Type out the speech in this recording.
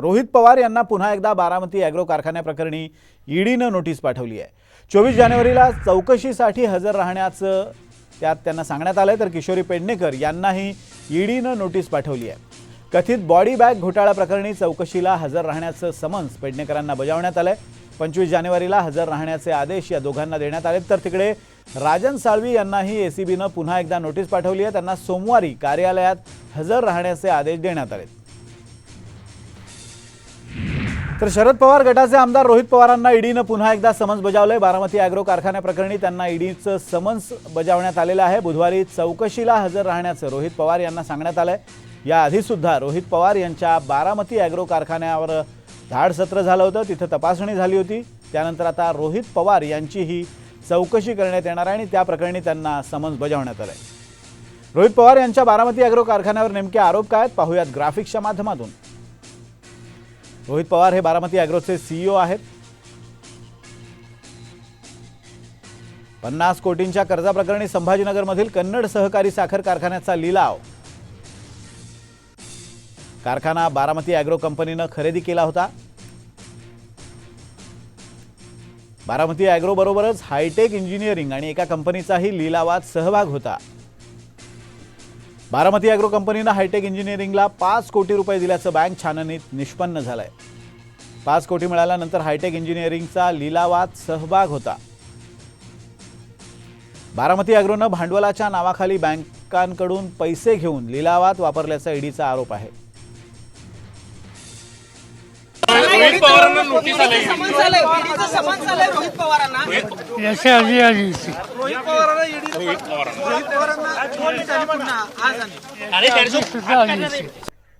रोहित पवार यांना पुन्हा एकदा बारामती ॲग्रो कारखान्याप्रकरणी ईडीनं नोटीस पाठवली आहे. चोवीस जानेवारीला चौकशीसाठी हजर राहण्याचं त्यात त्यांना सांगण्यात आलं आहे तर किशोरी पेडणेकर यांनाही ईडीनं नोटीस पाठवली आहे. कथित बॉडी बॅग घोटाळा प्रकरणी चौकशीला हजर राहण्याचं समन्स पेडणेकरांना बजावण्यात आलं आहे पंचवीस जानेवारीला हजर राहण्याचे आदेश या दोघांना देण्यात आले तर तिकडे राजन साळवी यांनाही एसीबीनं पुन्हा एकदा नोटीस पाठवली आहे. त्यांना सोमवारी कार्यालयात हजर राहण्याचे आदेश देण्यात आले तर शरद पवार गटाचे आमदार रोहित पवारांना ईडीनं पुन्हा एकदा समन्स बजावलंय. बारामती अॅग्रो कारखान्याप्रकरणी त्यांना ईडीचं समन्स बजावण्यात आलेलं आहे. बुधवारी चौकशीला हजर राहण्याचं रोहित पवार यांना सांगण्यात आलंय. याआधी सुद्धा रोहित पवार यांच्या बारामती अॅग्रो कारखान्यावर धाडसत्र झालं होतं. तिथं तपासणी झाली होती. त्यानंतर आता रोहित पवार यांचीही चौकशी करण्यात येणार आहे आणि त्या प्रकरणी त्यांना समन्स बजावण्यात आलंय. रोहित पवार यांच्या बारामती अॅग्रो कारखान्यावर नेमके आरोप काय आहेत? पाहूयात ग्राफिक्सच्या माध्यमातून. रोहित पवार हे बारामती अॅग्रोचे सीईओ आहेत. पन्नास कोटींच्या कर्जाप्रकरणी संभाजीनगरमधील कन्नड सहकारी साखर कारखान्याचा लिलाव. कारखाना बारामती अॅग्रो कंपनीनं खरेदी केला होता. बारामती अॅग्रोबरोबरच हायटेक इंजिनिअरिंग आणि एका कंपनीचाही लिलावात सहभाग होता. बारामती अॅग्रो कंपनीनं हायटेक इंजिनिअरिंगला पाच कोटी रुपये दिल्याचं बँक छाननीत निष्पन्न झालंय. पाच कोटी मिळाल्यानंतर हायटेक इंजिनिअरिंगचा लिलावात सहभाग होता. बारामती अॅग्रोनं भांडवलाच्या नावाखाली बँकांकडून पैसे घेऊन लिलावात वापरल्याचा ईडीचा आरोप आहे. रोहित पवारांना नोटीस आली